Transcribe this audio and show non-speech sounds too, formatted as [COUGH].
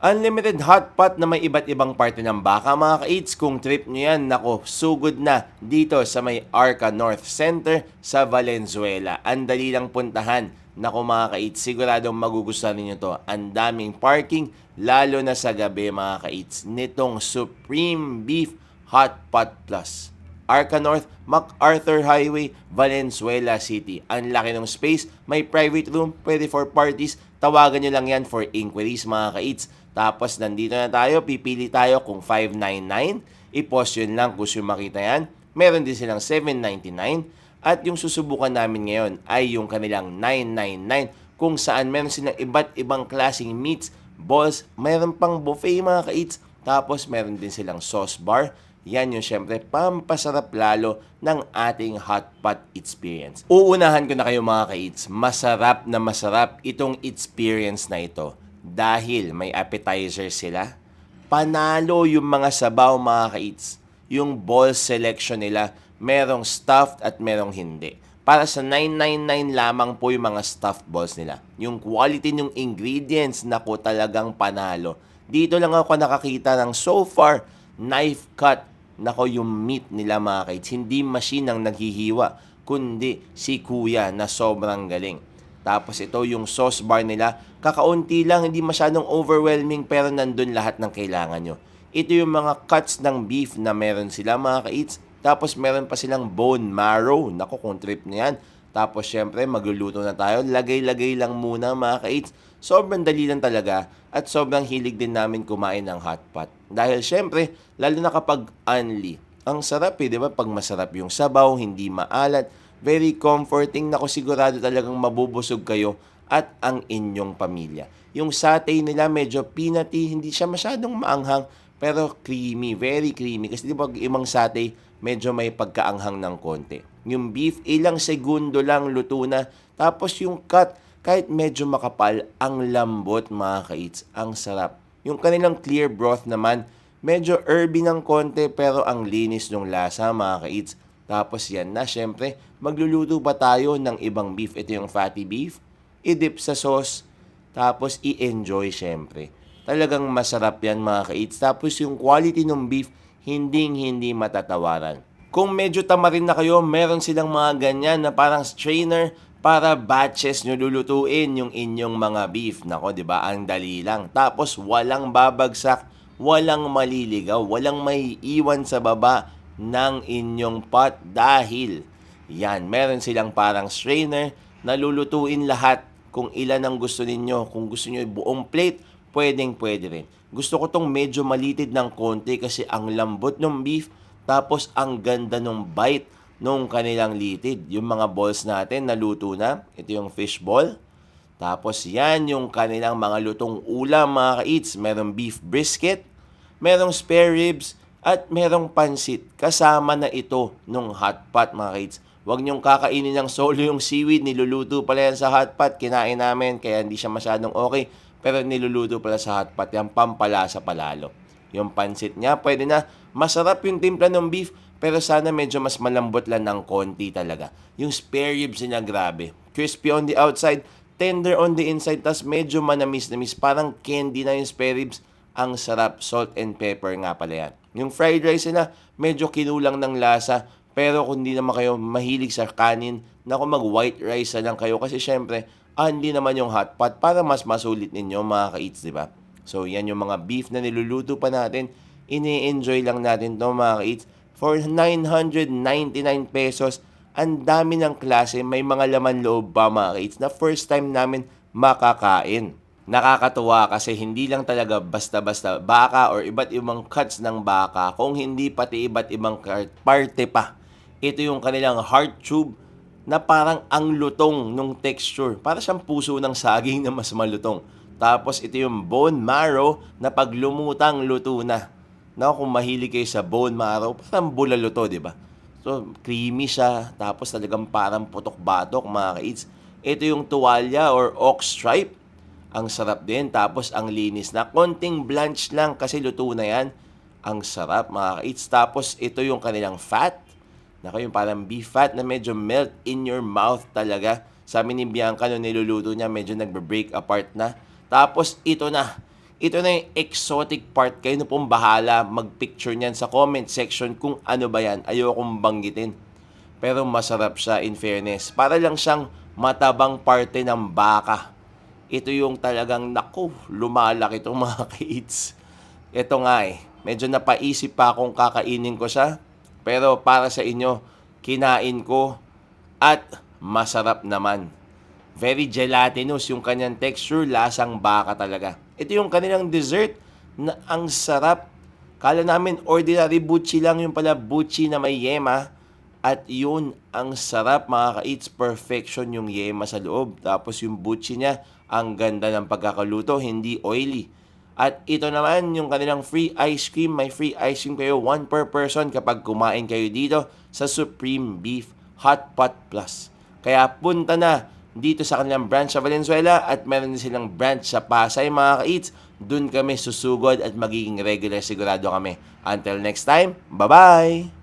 Unlimited hot pot na may iba't ibang parte ng baka mga ka-eats. Kung trip nyo yan, nako, sugod na dito sa may Arca North Center sa Valenzuela. Ang dali lang puntahan. Nako mga ka-eats, siguradong magugustuhan ninyo to. Ang daming parking, lalo na sa gabi mga ka-eats. Nitong Supreme Beef Hot Pot Plus. Arca North, MacArthur Highway, Valenzuela City. Ang laki ng space, may private room, pwede for parties. Tawagan nyo lang yan for inquiries mga ka-eats. Tapos nandito na tayo, pipili tayo kung 599. I-post yun lang kung gusto makita yan. Meron din silang 799. At yung susubukan namin ngayon ay yung kanilang 999 kung saan meron silang iba't ibang klaseng meats, balls, meron pang buffet mga ka-eats. Tapos meron din silang sauce bar. Yan yung syempre pampasarap lalo ng ating hot pot experience. Uunahan ko na kayo mga ka-eats, masarap na masarap itong experience na ito. Dahil may appetizer sila, panalo yung mga sabaw mga ka-eats. Yung ball selection nila, merong stuffed at merong hindi. Para sa 999 lamang po yung mga stuffed balls nila. Yung quality ng ingredients, nako talagang panalo. Dito lang ako nakakita ng so far, knife cut, nako yung meat nila mga kids. Hindi machine ang naghihiwa, kundi si kuya na sobrang galing. Tapos ito yung sauce bar nila, kakaunti lang, hindi masyadong overwhelming pero nandun lahat ng kailangan nyo. Ito yung mga cuts ng beef na meron sila mga ka-eats. Tapos meron pa silang bone marrow. Nako kung trip na yan. Tapos syempre magluluto na tayo. Lagay-lagay lang muna mga ka-eats. Sobrang dali lang talaga at sobrang hilig din namin kumain ng hot pot. Dahil syempre, lalo na kapag unli. Ang sarap eh, di ba? Pag masarap yung sabaw, hindi maalat, very comforting. Nako sigurado talagang mabubusog kayo at ang inyong pamilya. Yung satay nila medyo peanutty, hindi siya masyadong maanghang, pero creamy, very creamy. Kasi di ba imang satay, medyo may pagkaanghang ng konti. Yung beef, ilang segundo lang luto na. Tapos yung cut, kahit medyo makapal, ang lambot mga kaits, ang sarap. Yung kanilang clear broth naman, medyo herby ng konti pero ang linis ng lasa mga kaits. Tapos yan na, syempre, magluluto pa tayo ng ibang beef. Ito yung fatty beef, i-dip sa sauce, tapos i-enjoy syempre. Talagang masarap yan mga kaits. Tapos yung quality ng beef, hinding hindi matatawaran. Kung medyo tamarin na kayo, meron silang mga ganyan na parang strainer para batches nyo lulutuin yung inyong mga beef. Nako, di ba? Ang dali lang. Tapos walang babagsak, walang maliligaw, walang may iwan sa baba ng inyong pot dahil yan, meron silang parang strainer na lulutuin lahat kung ilan ang gusto ninyo. Kung gusto nyo buong plate, pwedeng pwede rin. Gusto ko tong medyo malitid ng konti kasi ang lambot ng beef tapos ang ganda ng bite nung kanilang litid. Yung mga balls natin naluto na. Ito yung fish ball. Tapos yan yung kanilang mga lutong ulam mga ka-eats. Merong beef brisket, merong spare ribs, at merong pansit. Kasama na ito nung hot pot mga ka-eats. Huwag niyong kakainin ng solo yung seaweed. Niluluto pala yan sa hot pot. Kinain namin kaya hindi siya masyadong okay. Pero niluluto pala sa hot pot. Yan pampalasa palalo. Yung pansit niya, pwede na. Masarap yung timpla ng beef. Pero sana medyo mas malambot lang ng konti talaga. Yung spare ribs niya, grabe. Crispy on the outside, tender on the inside, tas medyo manamis-namis. Parang candy na yung spare ribs. Ang sarap. Salt and pepper nga pala yan. Yung fried rice nila, medyo kinulang ng lasa. Pero kung hindi naman kayo mahilig sa kanin, naku mag white rice na lang kayo. Kasi syempre, ah, hindi naman yung hot pot para mas masulit ninyo mga ka-eats, di ba? So, yan yung mga beef na niluluto pa natin. Ini-enjoy lang natin to mga ka-eats. For 999 pesos, ang dami ng klase, may mga laman loob pa mga ka-eats na first time namin makakain. Nakakatuwa kasi hindi lang talaga basta-basta baka or iba't ibang cuts ng baka, kung hindi pati iba't ibang parte pa. Ito yung kanilang heart tube na parang ang lutong nung texture. Para siyang puso ng saging na mas malutong. Tapos ito yung bone marrow na pag lumutang luto na. Na kung mahilig kayo sa bone marrow, parang bulalo to, di ba? So, creamy siya. Tapos talagang parang putok-batok, mga ka-eats. Ito yung tuwalya or ox stripe. Ang sarap din. Tapos ang linis na. Konting blanch lang kasi luto na yan. Ang sarap, mga ka-eats. Tapos ito yung kanilang fat. Naka yung parang beef fat na medyo melt in your mouth talaga. Sa amin ni Bianca, nung niluluto niya, medyo nagbe-break apart na. Tapos ito na, Ito na yung exotic part. Kayo na pong bahala mag-picture niyan sa comment section kung ano ba yan. Ayokong banggitin. Pero masarap siya in fairness. Para lang siyang matabang parte ng baka. Ito yung talagang, naku, lumalaki itong [LAUGHS] mga kids. Ito nga eh, medyo napaisip pa akong kakainin ko siya. Pero para sa inyo, kinain ko at masarap naman. Very gelatinous yung kanyang texture, lasang baka talaga. Ito yung kanilang dessert na ang sarap. Kala namin ordinary buchi lang yung pala buchi na may yema. At yun, ang sarap mga ka-eats. Perfection yung yema sa loob. Tapos yung buchi niya, ang ganda ng pagkakaluto, hindi oily. At ito naman yung kanilang free ice cream. May free ice cream kayo, one per person kapag kumain kayo dito sa Supreme Beef Hot Pot Plus. Kaya punta na dito sa kanilang branch sa Valenzuela at meron din silang branch sa Pasay mga ka-eats. Doon kami susugod at magiging regular sigurado kami. Until next time, bye-bye!